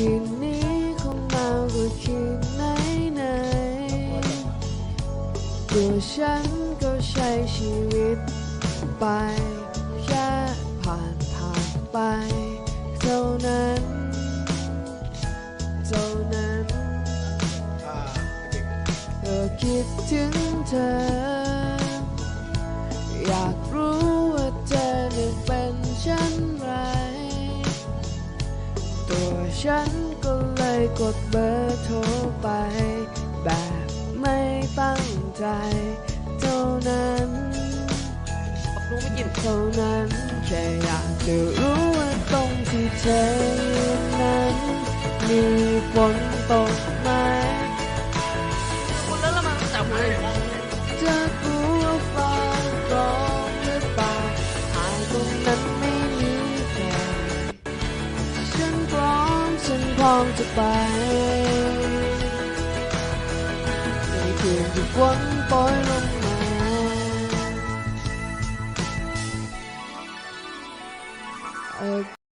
คืนนี้คงมากกว่าคืนไหนไหนตัวฉันก็ใช้ชีวิตไป แค่ผ่านผ่านไป เท่านั้น เท่านั้น ก็คิดถึงเธอ ฉันก็เลยกดเบอร์โทรไป แบบไม่ตั้งใจ เท่านั้นรู้ไม่กินเท่านั้นแค่อยากจะรู้ว่าตรงที่เธอยืนนั้น มีฝนตก con จะไปในคืนที่ฝนปล่อยลงมา